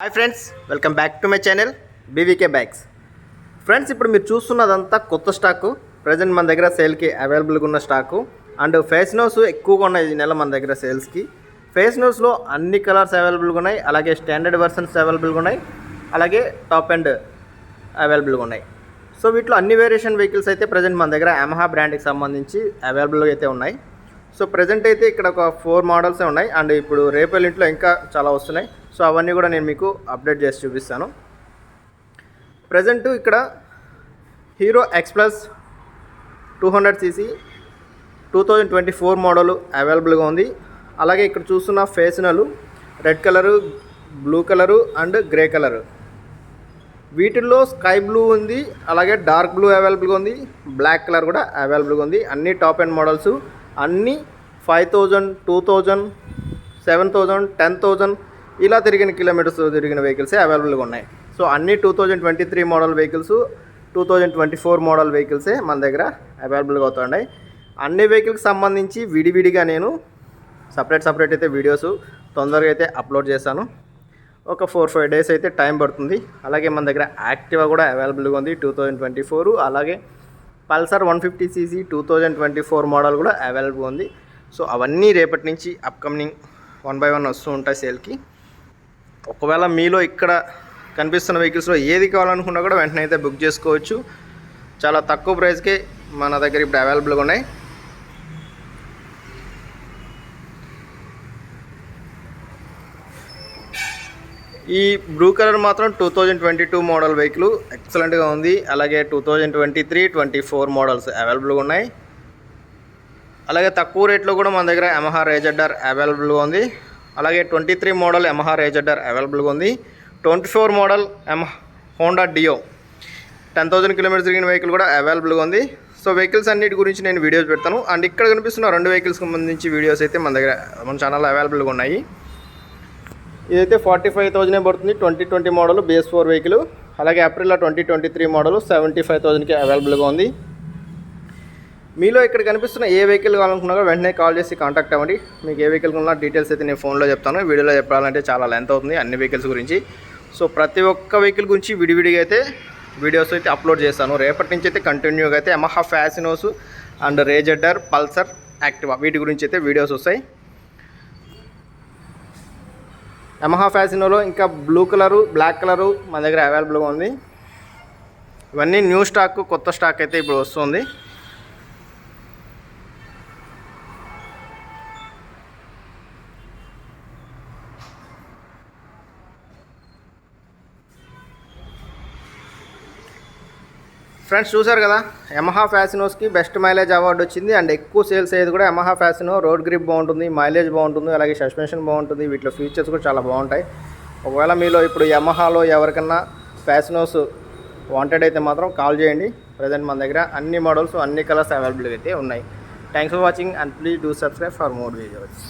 Hi friends welcome back to my channel BVK bags friends ఇప్పుడు మీరు చూస్తున్నదంతా కొత్త stock present మన దగ్గర సేల్కి అవైలబుల్గా ఉన్న స్టాకు అండ్ ఫేస్ నోస్ ఎక్కువగా ఉన్నాయి ఈ నెల మన దగ్గర సేల్స్కి ఫేస్ నోస్లో అన్ని కలర్స్ అవైలబుల్గా ఉన్నాయి అలాగే స్టాండర్డ్ వర్షన్స్ అవైలబుల్గా ఉన్నాయి అలాగే టాప్ అండ్ అవైలబుల్గా ఉన్నాయి. సో వీటిలో అన్ని వేరియేషన్ వెహికల్స్ అయితే ప్రజెంట్ మన దగ్గర యమహా బ్రాండ్కి సంబంధించి అవైలబుల్గా అయితే ఉన్నాయి. సో ప్రజెంట్ అయితే ఇక్కడ ఒక ఫోర్ మోడల్సే ఉన్నాయి. అండ్ ఇప్పుడు రేపెల్లింట్లో ఇంకా చాలా వస్తున్నాయి. సో అవన్నీ కూడా నేను మీకు అప్డేట్ చేసి చూపిస్తాను. ప్రజెంట్ ఇక్కడ Hero Xplus two hundred cc two thousand twenty four model అవైలబుల్గా ఉంది. అలాగే ఇక్కడ చూస్తున్న ఫేసినలు red colour blue colour and grey colour వీటిల్లో స్కై బ్లూ ఉంది. అలాగే డార్క్ బ్లూ అవైలబుల్గా ఉంది. బ్లాక్ కలర్ కూడా అవైలబుల్గా ఉంది. అన్ని టాప్ అండ్ మోడల్స్ అన్నీ five thousand two thousand seven thousand ten thousand ఇలా తిరిగిన కిలోమీటర్స్ తిరిగిన వెహికల్సే అవైలబుల్గా ఉన్నాయి. సో అన్ని two thousand twenty three model vehicles two thousand twenty four model వెహికల్సే మన దగ్గర అవైలబుల్గా అవుతున్నాయి. అన్ని వెహికల్కి సంబంధించి విడివిడిగా నేను సపరేట్ సపరేట్ అయితే వీడియోస్ తొందరగా అయితే అప్లోడ్ చేశాను ఒక ఫోర్ ఫైవ్ డేస్ అయితే టైం పడుతుంది. అలాగే మన దగ్గర యాక్టివా కూడా అవైలబుల్గా ఉంది టూ థౌజండ్ ట్వంటీ ఫోర్ అలాగే Pulsar one fifty cc two thousand twenty four model కూడా అవైలబుల్ ఉంది. సో అవన్నీ రేపటి నుంచి అప్కమింగ్ వన్ బై వన్ వస్తూ ఉంటాయి సేల్కి. ఒకవేళ మీలో ఇక్కడ కనిపిస్తున్న వెహికల్స్లో ఏది కావాలనుకున్నా కూడా వెంటనే అయితే బుక్ చేసుకోవచ్చు. చాలా తక్కువ ప్రైస్కే మన దగ్గర ఇప్పుడు అవైలబుల్గా ఉన్నాయి. ఈ బ్లూ కలర్ మాత్రం two thousand twenty two model vehicle ఎక్సలెంట్గా ఉంది. అలాగే two thousand twenty three twenty four models అవైలబుల్గా ఉన్నాయి. అలాగే తక్కువ రేట్లో కూడా మన దగ్గర యమహా రేజెడ్డర్ అవైలబుల్గా ఉంది. అలాగే twenty three model Yamaha Ray ZR అవైలబుల్గా ఉంది. ట్వంటీ ఫోర్ మోడల్ యమ Honda Dio ten thousand kilometres తిరిగిన వెహికల్ కూడా అవైలబుల్గా ఉంది. సో వెహికల్స్ అన్నిటి గురించి నేను వీడియోస్ పెడతాను. అండ్ ఇక్కడ కనిపిస్తున్న రెండు వెహికల్స్కి సంబంధించి వీడియోస్ అయితే మన దగ్గర మన ఛానల్లో అవైలబుల్గా ఉన్నాయి. ఇదైతే ఫార్టీ ఫైవ్ థౌజండ్ పడుతుంది. Twenty twenty model base four vehicle. అలాగే ఏప్రిల్లో twenty twenty three model seventy five థౌజండ్కి అవైలబుల్గా ఉంది. మీలో ఇక్కడ కనిపిస్తున్న ఏ వెహికల్ కావాలనుకున్నా వెంటనే కాల్ చేసి కాంటాక్ట్ అవ్వండి. మీకు ఏ వెహికల్ ఉన్న డీటెయిల్స్ అయితే నేను ఫోన్లో చెప్తాను. వీడియోలో చెప్పాలంటే చాలా లెంత్ అవుతుంది అన్ని వెహికల్స్ గురించి. సో ప్రతి ఒక్క వెహికల్ గురించి విడివిడిగా అయితే వీడియోస్ అయితే అప్లోడ్ చేస్తాను. రేపటి నుంచి అయితే కంటిన్యూగా అయితే Yamaha Fascinos and Ray ZR Pulsar Activa వీటి గురించి అయితే వీడియోస్ వస్తాయి. యమహా ఫ్యాసినోలో ఇంకా బ్లూ కలరు బ్లాక్ కలరు మన దగ్గర అవైలబుల్గా ఉంది. ఇవన్నీ న్యూ స్టాక్ కొత్త స్టాక్ అయితే ఇప్పుడు వస్తుంది. ఫ్రెండ్స్ చూసారు కదా? యమహా ఫ్యాసినోస్కి బెస్ట్ మైలేజ్ అవార్డు వచ్చింది. అండ్ ఎక్కువ సేల్స్ అయ్యేది కూడా యమహా ఫ్యాసినో రోడ్ గ్రిప్ బాగుంటుంది మైలేజ్ బాగుంటుంది అలాగే సస్పెన్షన్ బాగుంటుంది. వీటిలో ఫీచర్స్ కూడా చాలా బాగుంటాయి. ఒకవేళ మీలో ఇప్పుడు యమహాలో ఎవరికన్నా ఫ్యాసినోస్ వాంటెడ్ అయితే మాత్రం కాల్ చేయండి. ప్రజెంట్ మన దగ్గర అన్ని మోడల్స్ అన్ని కలర్స్ అవైలబుల్ అయితే ఉన్నాయి. Thanks for watching and please do subscribe for more videos